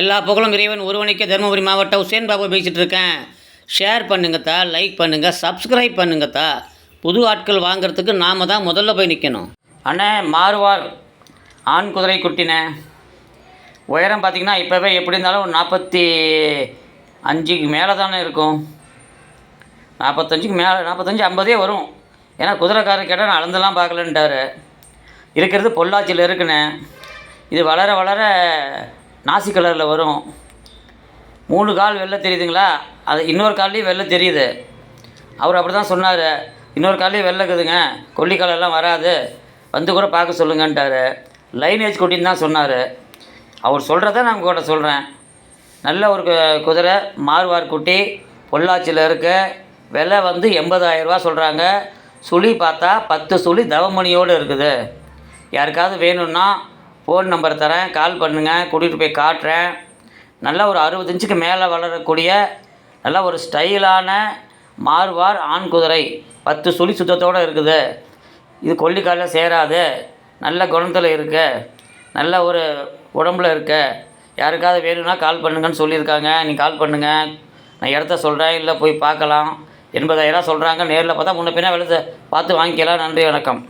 எல்லா புகழும் இறைவன் ஒருவனுக்கே தருமபுரி மாவட்டம் உசேன் பாபு பேசிகிட்டு இருக்கேன். ஷேர் பண்ணுங்கத்தா லைக் பண்ணுங்கள் சப்ஸ்கிரைப் பண்ணுங்கத்தா புது ஆட்கள் வாங்குறதுக்கு நாம் தான் முதல்ல போய் நிற்கணும் அண்ணே மாறுவார் ஆண் குதிரை குட்டினே. உயரம் பார்த்தீங்கன்னா இப்போவே எப்படி இருந்தாலும் ஒரு நாற்பத்தி அஞ்சுக்கு மேலே தானே இருக்கும். நாற்பத்தஞ்சுக்கு மேலே நாற்பத்தஞ்சு ஐம்பதே வரும். ஏன்னா குதிரைக்காரர் கேட்டால் நான் அளந்தெல்லாம் பார்க்கலன்ட்டார். இருக்கிறது பொள்ளாச்சியில் இருக்குண்ணே. இது வளர வளர நாசி கலரில் வரும். மூணு கால் வெளில தெரியுதுங்களா? அது இன்னொரு கால்லையும் வெளில தெரியுது. அவர் அப்படி தான் சொன்னார். இன்னொரு கால்லையும் வெளில இருக்குதுங்க. கொல்லிக்காலெல்லாம் வராது. வந்து கூட பார்க்க சொல்லுங்கன்ட்டாரு. லைனேஜ் குட்டின்னு தான் சொன்னார். அவர் சொல்கிறத நான் உங்கள்கிட்ட சொல்கிறேன் நல்ல ஒரு கு- குதிரை மார்வார் குட்டி பொள்ளாச்சியில் இருக்க. விலை வந்து எண்பதாயிரரூவா சொல்கிறாங்க சுழி பார்த்தா பத்து சுழி தவமணியோடு இருக்குது. யாருக்காவது வேணும்னா ஃபோன் நம்பர் தரேன் கால் பண்ணுங்கள் கூட்டிகிட்டு போய் காட்டுறேன். நல்ல ஒரு அறுபது இன்ச்சுக்கு மேலே வளரக்கூடிய நல்ல ஒரு ஸ்டைலான மார்வார் ஆண் குதிரை. பத்து சுழி சுத்தத்தோடு இருக்குது. இது கொல்லிக்காலில் சேராது. நல்ல குணத்தில் இருக்கு. நல்ல ஒரு உடம்புல இருக்க. யாருக்காவது வேணும்னா கால் பண்ணுங்கன்னு சொல்லியிருக்காங்க. நீ கால் பண்ணுங்கள் நான் இடத்த சொல்கிறேன் இல்லை போய் பார்க்கலாம். எண்பதாயிரம் சொல்கிறாங்க நேரில் பார்த்தா முன்ன பின்னா வெளுத்து பார்த்து வாங்கிக்கலாம். நன்றி வணக்கம்.